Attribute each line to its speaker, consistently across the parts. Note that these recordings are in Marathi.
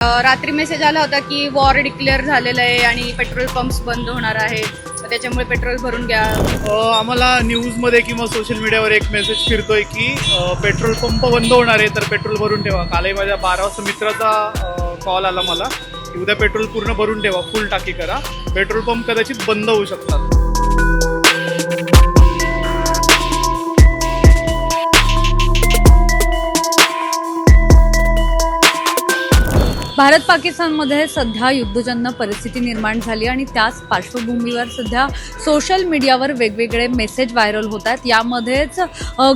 Speaker 1: रात्री मेसेज आला होता की वॉर डिक्लेअर झालेलं आहे आणि पेट्रोल पंप्स बंद होणार आहे त्याच्यामुळे पेट्रोल भरून घ्या.
Speaker 2: आम्हाला न्यूजमध्ये किंवा सोशल मीडियावर एक मेसेज फिरतोय की पेट्रोल पंप बंद होणार आहे तर पेट्रोल भरून ठेवा. कालही माझ्या बारा वाजता मित्राचा कॉल आला मला की उद्या पेट्रोल पूर्ण भरून ठेवा फुल टाकी करा. पेट्रोल पंप कदाचित बंद होऊ शकतात.
Speaker 3: भारत पाकिस्तानमध्ये सध्या युद्धजन्य परिस्थिती निर्माण झाली आणि त्याच पार्श्वभूमीवर सध्या सोशल मीडियावर वेगवेगळे मेसेज व्हायरल होत आहेत. यामध्येच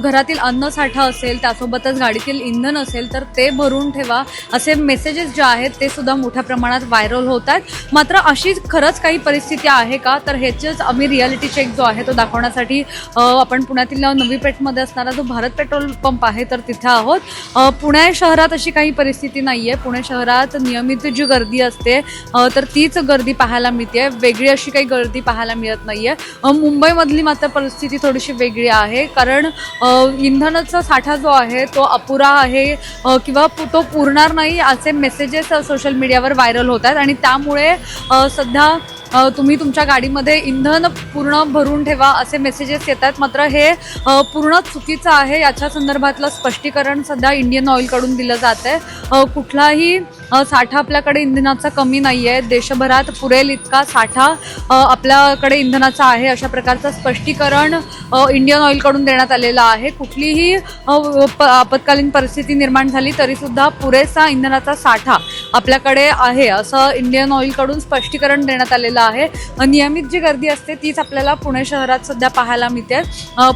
Speaker 3: घरातील अन्नसाठा असेल त्यासोबतच गाडीतील इंधन असेल तर ते भरून ठेवा असे मेसेजेस जे आहेत ते सुद्धा मोठ्या प्रमाणात व्हायरल होत आहेत. मात्र अशीच खरंच काही परिस्थिती आहे का? तर ह्याचेच आम्ही रियालिटी चेक जो आहे तो दाखवण्यासाठी आपण पुण्यातील नवी पेठमध्ये असणारा जो भारत पेट्रोल पंप आहे तर तिथे आहोत. पुणे शहरात अशी काही परिस्थिती नाही आहे पुणे शहरात नियमित जी गर्दी असते तर तीच गर्दी पाहायला मिळते. वेगळी अशी काही गर्दी पाहायला मिळत नाही आहे मुंबईमधली मात्र परिस्थिती थोडीशी वेगळी आहे. कारण इंधनाचा साठा जो आहे तो अपुरा आहे किंवा तो पुरणार नाही असे मेसेजेस सोशल मीडियावर व्हायरल होत आहेत. आणि त्यामुळे सध्या तुम्ही तुमच्या गाडीमध्ये इंधन पूर्ण भरून ठेवा असे मेसेजेस येतात मात्र हे पूर्ण चुकीचं आहे. याच्या संदर्भातलं स्पष्टीकरण सध्या इंडियन ऑइलकडून दिलं जात आहे कुठलाही साठा आपल्याकडे इंधनाचा कमी नाही आहे देशभरात पुरेल इतका साठा आपल्याकडे इंधनाचा आहे अशा प्रकारचं स्पष्टीकरण इंडियन ऑइलकडून देण्यात आलेलं आहे. कुठलीही प- आपत्कालीन परिस्थिती निर्माण झाली तरीसुद्धा पुरेसा इंधनाचा साठा आपल्याकडे आहे असं इंडियन ऑइलकडून स्पष्टीकरण देण्यात आलेलं आहे. नियमित जी गर्दी असते तीच आपल्याला पुणे शहरात सध्या पाहायला मिळते.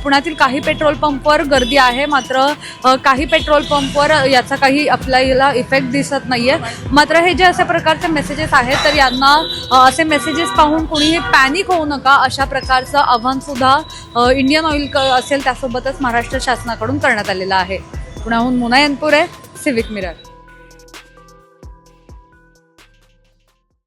Speaker 3: पुण्यातील काही पेट्रोल पंपवर गर्दी आहे मात्र काही पेट्रोल पंपवर याचा काही आपल्याला इफेक्ट दिसत नाहीये. मात्र हे जे अशा प्रकारचे मेसेजेस आहेत तर यांना असे मेसेजेस पाहून कोणीही पॅनिक होऊ नका. अशा प्रकारचं आव्हान सुद्धा इंडियन ऑइल असेल त्यासोबतच महाराष्ट्र शासनाकडून करण्यात आलेलं आहे. पुण्याहून मुना यनपुरे सिविक मिरर